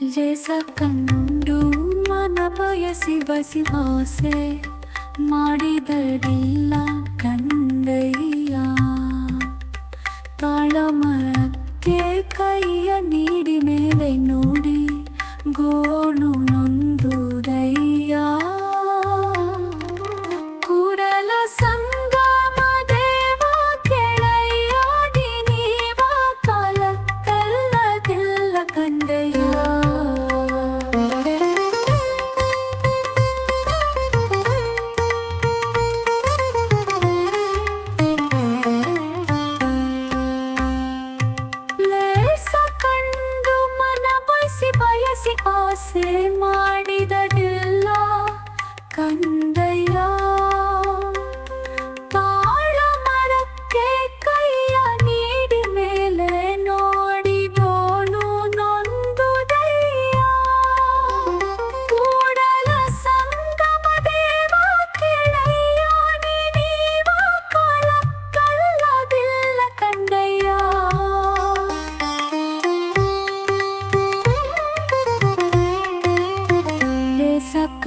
ಎಸ ಕಂಡು ಮನ ಬಯಸಿ ಬಸಿ ಆಸೆ ಮಾಡಿದಡಿಲ್ಲ ಆಸೆ ಆಸೆ ಮಾಡಿದಡಿಲ್ಲ ಕಂದ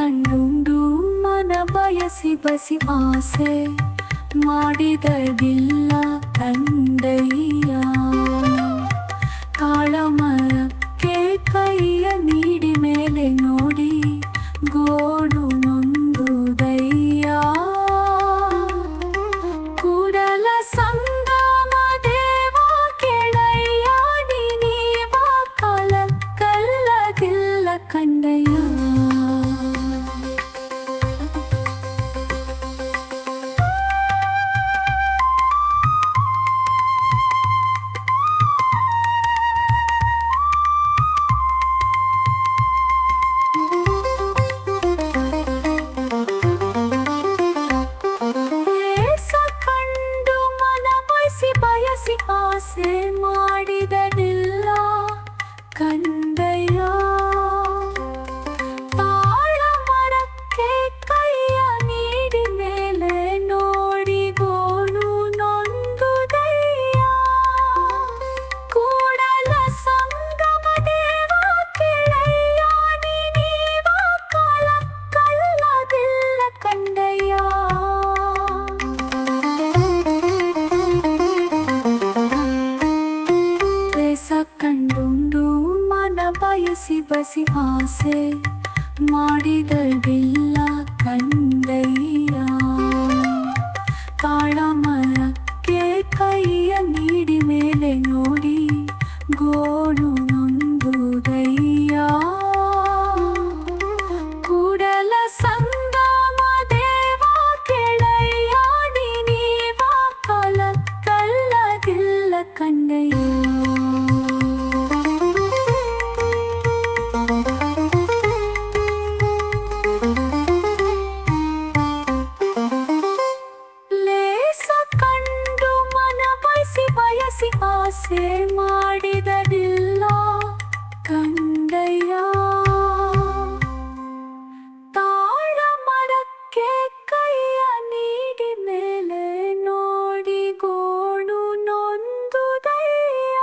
ಕಣ್ಣುಂಡು ಮನ ಬಯಸಿ ಬಸಿ ಆಸೆ ಮಾಡಿದದಿಲ್ಲ ತಂದೆಯ ಕಾಳಮರಕ್ಕೆ ಕೈಯ ನೀಡಿ ಮೇಲೆ ನೋಡಿ ಗೋಡು ಮುಂದುದಯ್ಯ ಕೂಡಲ ಸಂಗ ஆசை மாடிதழ் வில்லா கண்டையா தாழமர கேட்கைய நீடி மேலே நோடி கோடும் ಆಸೆ ಮಾಡಿದನಿಲ್ಲ ಕಂದಯ್ಯ ತಾಳ ಮರಕ್ಕೆ ಕೈಯ ನೀಡಿ ಮೇಲೆ ನೋಡಿ ಗೋಣು ನೊಂದು ದಯ್ಯ.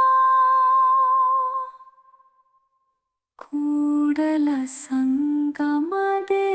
ಕೂಡಲ ಸಂಗಮದೇ